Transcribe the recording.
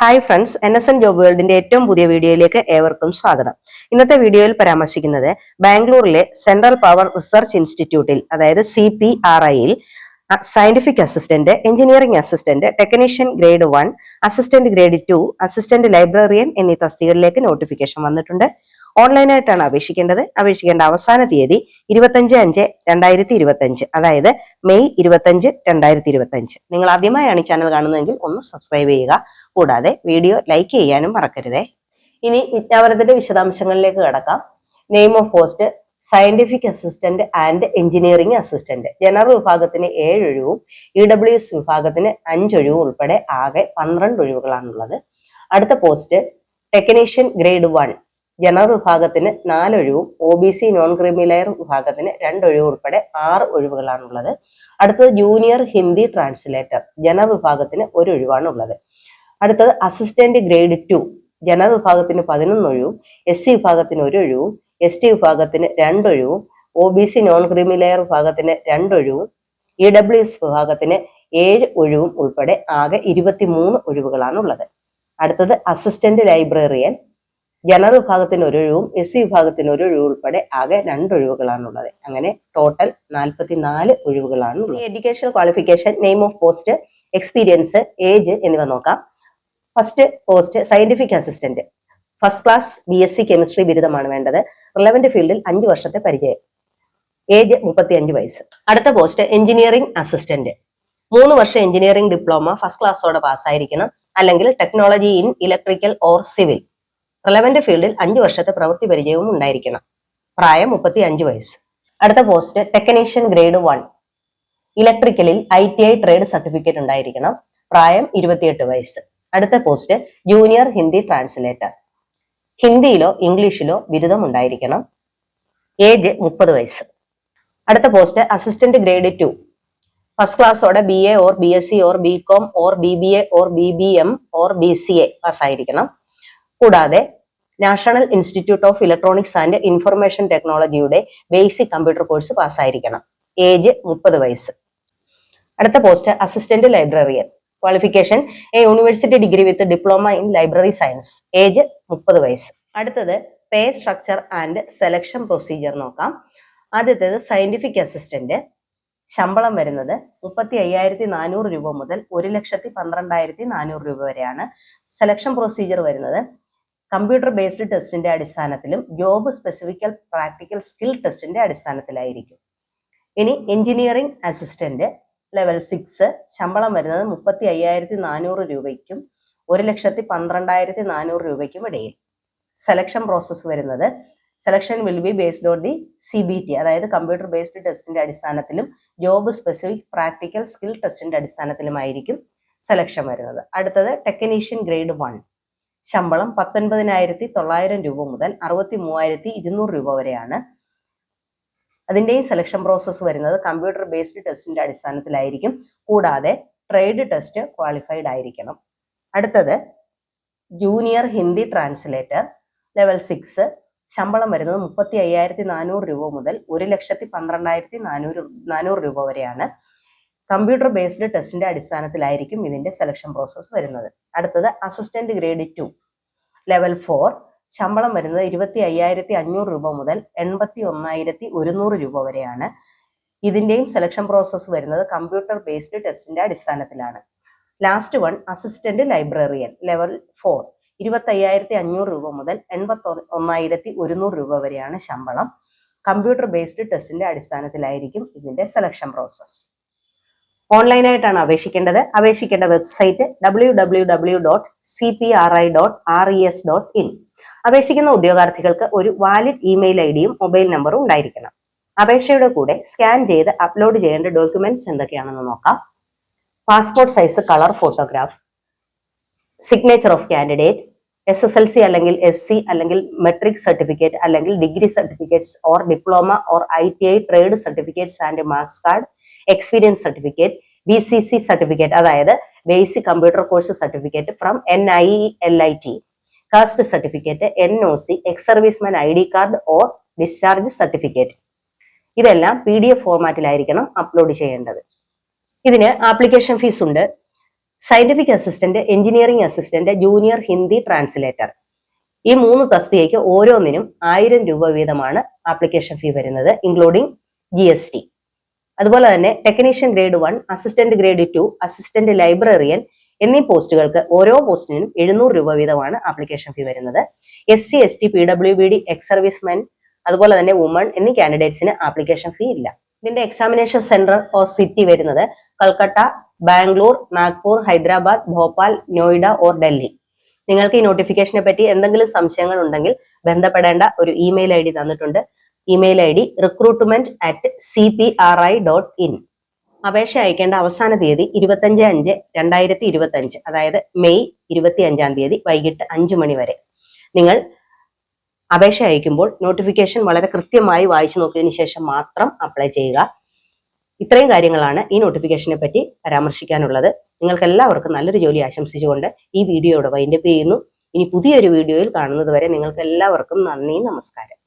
Hi friends N S N job വേൾഡിന്റെ ഏറ്റവും പുതിയ വീഡിയോയിലേക്ക് ഏവർക്കും സ്വാഗതം. ഇന്നത്തെ വീഡിയോയിൽ പരാമർശിക്കുന്നത് ബാംഗ്ലൂരിലെ സെൻട്രൽ പവർ റിസർച്ച് ഇൻസ്റ്റിറ്റ്യൂട്ടിൽ അതായത് സി പി ആർ ഐയിൽ scientific assistant engineering assistant technician grade one assistant grade two assistant librarian എന്നീ തസ്തികകളിലേക്ക് നോട്ടിഫിക്കേഷൻ വന്നിട്ടുണ്ട്. ഓൺലൈനായിട്ടാണ് അപേക്ഷിക്കേണ്ടത്. അപേക്ഷിക്കേണ്ട അവസാന തീയതി ഇരുപത്തഞ്ച് അഞ്ച് രണ്ടായിരത്തി ഇരുപത്തി അഞ്ച് അതായത് മെയ് ഇരുപത്തഞ്ച് രണ്ടായിരത്തി ഇരുപത്തി അഞ്ച് നിങ്ങൾ ആദ്യമായാണ് ഈ ചാനൽ കാണുന്നതെങ്കിൽ ഒന്ന് സബ്സ്ക്രൈബ് ചെയ്യുക. കൂടാതെ വീഡിയോ ലൈക്ക് ചെയ്യാനും മറക്കരുതേ. ഇനി വിജ്ഞാപനത്തിന്റെ വിശദാംശങ്ങളിലേക്ക് കടക്കാം. Name of post scientific assistant and engineering assistant general വിഭാഗത്തിന് ഏഴ് ഒഴിവും ഇ ഡബ്ല്യു എസ് വിഭാഗത്തിന് അഞ്ചൊഴിവും ഉൾപ്പെടെ ആകെ പന്ത്രണ്ട് ഒഴിവുകളാണുള്ളത്. അടുത്ത post technician grade one general വിഭാഗത്തിന് നാലൊഴിവും O B C non creamy layer വിഭാഗത്തിന് രണ്ടൊഴിവ് ഉൾപ്പെടെ ആറ് ഒഴിവുകളാണുള്ളത്. അടുത്തത് ജൂനിയർ ഹിന്ദി ട്രാൻസ്ലേറ്റർ ജനറൽ വിഭാഗത്തിന് ഒരു ഒഴിവാണ് ഉള്ളത് അടുത്തത് അസിസ്റ്റന്റ് ഗ്രേഡ് ടു ജനറൽ വിഭാഗത്തിന് പതിനൊന്ന് ഒഴിവും എസ് സി വിഭാഗത്തിന് ഒരു ഒഴിവും എസ് ടി വിഭാഗത്തിന് രണ്ടൊഴിവും O B C non creamy layer വിഭാഗത്തിന് രണ്ടൊഴിവും ഇ ഡബ്ല്യു എസ് വിഭാഗത്തിന് ഏഴ് ഒഴിവും ഉൾപ്പെടെ ആകെ ഇരുപത്തിമൂന്ന് ഒഴിവുകളാണുള്ളത്. അടുത്തത് അസിസ്റ്റന്റ് ലൈബ്രറിയൻ ജനറൽ വിഭാഗത്തിന് ഒരു ഒഴിവും എസ് സി വിഭാഗത്തിന് ഒരു ഒഴിവ് ഉൾപ്പെടെ ആകെ രണ്ട് ഒഴിവുകളാണുള്ളത് അങ്ങനെ ടോട്ടൽ നാൽപ്പത്തിനാല് ഒഴിവുകളാണ് educational qualification name of post experience age എന്നിവ നോക്കാം. First post scientific assistant first class B S C chemistry ബിരുദമാണ് വേണ്ടത്. റിലവന്റ് ഫീൽഡിൽ അഞ്ച് വർഷത്തെ പരിചയം. ഏജ് മുപ്പത്തി അഞ്ച് വയസ്സ്. അടുത്ത പോസ്റ്റ് എഞ്ചിനീയറിംഗ് അസിസ്റ്റന്റ് മൂന്ന് വർഷം എഞ്ചിനീയറിംഗ് ഡിപ്ലോമ ഫസ്റ്റ് ക്ലാസ്സോടെ പാസ്സായിരിക്കണം അല്ലെങ്കിൽ technology in electrical or civil relevant ഫീൽഡിൽ അഞ്ച് വർഷത്തെ പ്രവൃത്തി പരിചയവും ഉണ്ടായിരിക്കണം. പ്രായം മുപ്പത്തി അഞ്ച് വയസ്സ്. അടുത്ത post technician grade one ഇലക്ട്രിക്കലിൽ I T I trade certificate ഉണ്ടായിരിക്കണം. പ്രായം ഇരുപത്തിയെട്ട് വയസ്സ്. അടുത്ത പോസ്റ്റ് ജൂനിയർ ഹിന്ദി ട്രാൻസ്ലേറ്റർ ഹിന്ദിയിലോ ഇംഗ്ലീഷിലോ ബിരുദം ഉണ്ടായിരിക്കണം ഏജ് മുപ്പത് വയസ്സ്. അടുത്ത post assistant grade two first ക്ലാസ്സോടെ B A or B S C or B com or B B A or B B M or B C A പാസ്സായിരിക്കണം. കൂടാതെ national institute of electronics and information ടെക്നോളജിയുടെ basic computer course പാസ്സായിരിക്കണം. Age മുപ്പത് വയസ്സ്. അടുത്ത post assistant librarian qualification a university degree with diploma in library science age മുപ്പത് വയസ്സ്. അടുത്തത് pay structure and selection procedure നോക്കാം. ആദ്യത്തേത് സയന്റിഫിക് അസിസ്റ്റന്റ് ശമ്പളം വരുന്നത് മുപ്പത്തി അയ്യായിരത്തി നാനൂറ് രൂപ മുതൽ ഒരു ലക്ഷത്തി പന്ത്രണ്ടായിരത്തി നാനൂറ് രൂപ വരെയാണ് സെലക്ഷൻ പ്രൊസീജിയർ വരുന്നത്. കമ്പ്യൂട്ടർ ബേസ്ഡ് ടെസ്റ്റിന്റെ അടിസ്ഥാനത്തിലും ജോബ് സ്പെസിഫിക്കൽ പ്രാക്ടിക്കൽ സ്കിൽ ടെസ്റ്റിന്റെ അടിസ്ഥാനത്തിലായിരിക്കും. ഇനി എഞ്ചിനീയറിംഗ് അസിസ്റ്റന്റ് ലെവൽ സിക്സ് ശമ്പളം വരുന്നത് മുപ്പത്തി അയ്യായിരത്തി നാനൂറ് രൂപയ്ക്കും ഒരു ലക്ഷത്തി പന്ത്രണ്ടായിരത്തി നാനൂറ് രൂപയ്ക്കും ഇടയിൽ. സെലക്ഷൻ പ്രോസസ്സ് വരുന്നത് selection will be based on the C B T അതായത് കമ്പ്യൂട്ടർ ബേസ്ഡ് ടെസ്റ്റിന്റെ അടിസ്ഥാനത്തിലും ജോബ് സ്പെസിഫിക് പ്രാക്ടിക്കൽ സ്കിൽ ടെസ്റ്റിന്റെ അടിസ്ഥാനത്തിലുമായിരിക്കും സെലക്ഷൻ വരുന്നത്. അടുത്തത് ടെക്നീഷ്യൻ ഗ്രേഡ് വൺ ശമ്പളം പത്തൊൻപതിനായിരത്തി തൊള്ളായിരം രൂപ മുതൽ അറുപത്തി മൂവായിരത്തി ഇരുന്നൂറ് രൂപ വരെയാണ് അതിന്റെയും സെലക്ഷൻ പ്രോസസ്സ് വരുന്നത് കമ്പ്യൂട്ടർ ബേസ്ഡ് ടെസ്റ്റിന്റെ അടിസ്ഥാനത്തിലായിരിക്കും. കൂടാതെ ട്രേഡ് ടെസ്റ്റ് ക്വാളിഫൈഡ് ആയിരിക്കണം. അടുത്തത് junior Hindi translator level six ശമ്പളം വരുന്നത് മുപ്പത്തി അയ്യായിരത്തി നാനൂറ് രൂപ മുതൽ ഒരു ലക്ഷത്തി പന്ത്രണ്ടായിരത്തി നാനൂറ് നാനൂറ് രൂപ വരെയാണ്. കമ്പ്യൂട്ടർ ബേസ്ഡ് ടെസ്റ്റിന്റെ അടിസ്ഥാനത്തിലായിരിക്കും ഇതിന്റെ സെലക്ഷൻ പ്രോസസ്സ് വരുന്നത്. അടുത്തത് assistant grade two level four ശമ്പളം വരുന്നത് ഇരുപത്തി അയ്യായിരത്തി അഞ്ഞൂറ് രൂപ മുതൽ എൺപത്തി ഒന്നായിരത്തി ഒരുന്നൂറ് രൂപ വരെയാണ്. ഇതിന്റെയും സെലക്ഷൻ പ്രോസസ്സ് വരുന്നത് കമ്പ്യൂട്ടർ ബേസ്ഡ് ടെസ്റ്റിന്റെ അടിസ്ഥാനത്തിലാണ്. Last one assistant librarian level four ഇരുപത്തി അയ്യായിരത്തി അഞ്ഞൂറ് രൂപ മുതൽ എൺപത്തി ഒന്നായിരത്തി ഒരുന്നൂറ് രൂപ വരെയാണ് ശമ്പളം. കമ്പ്യൂട്ടർ ബേസ്ഡ് ടെസ്റ്റിന്റെ അടിസ്ഥാനത്തിലായിരിക്കും ഇതിന്റെ സെലക്ഷൻ പ്രോസസ്സ് ഓൺലൈനായിട്ടാണ് അപേക്ഷിക്കേണ്ടത്. അപേക്ഷിക്കേണ്ട website W W W dot C P R I dot R E S dot in അപേക്ഷിക്കുന്ന ഉദ്യോഗാർത്ഥികൾക്ക് ഒരു വാലിഡ് ഇമെയിൽ ഐ ഡിയും മൊബൈൽ നമ്പറും ഉണ്ടായിരിക്കണം. അപേക്ഷയുടെ കൂടെ സ്കാൻ ചെയ്ത് അപ്ലോഡ് ചെയ്യേണ്ട ഡോക്യുമെന്റ്സ് എന്തൊക്കെയാണെന്ന് നോക്കാം. Passport size colour photograph signature of candidate S S L C അല്ലെങ്കിൽ എസ് സി അല്ലെങ്കിൽ മെട്രിക് സർട്ടിഫിക്കറ്റ് അല്ലെങ്കിൽ degree certificates or diploma or I T I trade certificates and marks card experience certificate B C C certificate അതായത് basic computer course certificate from N I L I T caste certificate N O C ex serviceman I D card or discharge certificate ഇതെല്ലാം P D F ഫോർമാറ്റിലായിരിക്കണം upload ചെയ്യേണ്ടത്. ഇതിന് application fees ഉണ്ട്. Scientific assistant engineering assistant junior Hindi translator ഈ മൂന്ന് തസ്തികയ്ക്ക് ഓരോന്നിനും ആയിരം രൂപ വീതമാണ് ആപ്ലിക്കേഷൻ ഫീ വരുന്നത് ഇൻക്ലൂഡിംഗ് ജി എസ് ടി അതുപോലെ തന്നെ technician grade one assistant grade two assistant librarian എന്നീ പോസ്റ്റുകൾക്ക് ഓരോ പോസ്റ്റിനും എഴുന്നൂറ് രൂപ വീതമാണ് ആപ്ലിക്കേഷൻ ഫീ വരുന്നത്. S C S T P W B D ex servicemen അതുപോലെ തന്നെ വുമൺ എന്നീ കാൻഡിഡേറ്റ്സിന് ആപ്ലിക്കേഷൻ ഫീ ഇല്ല. ഇതിന്റെ എക്സാമിനേഷൻ സെന്റർ ഓർ സിറ്റി വരുന്നത് കൽക്കട്ട ബാംഗ്ലൂർ നാഗ്പൂർ ഹൈദരാബാദ് ഭോപ്പാൽ നോയിഡ ഓർ ഡൽഹി. നിങ്ങൾക്ക് ഈ നോട്ടിഫിക്കേഷനെ പറ്റി എന്തെങ്കിലും സംശയങ്ങൾ ഉണ്ടെങ്കിൽ ബന്ധപ്പെടേണ്ട ഒരു ഇമെയിൽ ഐ ഡി തന്നിട്ടുണ്ട്. Email I D recruitment at C P R I dot in അപേക്ഷ അയക്കേണ്ട അവസാന തീയതി ഇരുപത്തഞ്ച് അഞ്ച് രണ്ടായിരത്തി ഇരുപത്തി അഞ്ച് അതായത് മെയ് ഇരുപത്തി അഞ്ചാം തീയതി വൈകിട്ട് അഞ്ചു മണി വരെ. നിങ്ങൾ അപേക്ഷ അയക്കുമ്പോൾ നോട്ടിഫിക്കേഷൻ വളരെ കൃത്യമായി വായിച്ചു നോക്കിയതിനു ശേഷം മാത്രം അപ്ലൈ ചെയ്യുക. ഇത്രയും കാര്യങ്ങളാണ് ഈ നോട്ടിഫിക്കേഷനെ പറ്റി പരാമർശിക്കാനുള്ളത്. നിങ്ങൾക്ക് എല്ലാവർക്കും നല്ലൊരു ജോലി ആശംസിച്ചുകൊണ്ട് ഈ വീഡിയോയുടെ വൈൻഡപ്പ് ചെയ്യുന്നു. ഇനി പുതിയൊരു വീഡിയോയിൽ കാണുന്നത് വരെ നിങ്ങൾക്ക് എല്ലാവർക്കും നന്ദി നമസ്കാരം.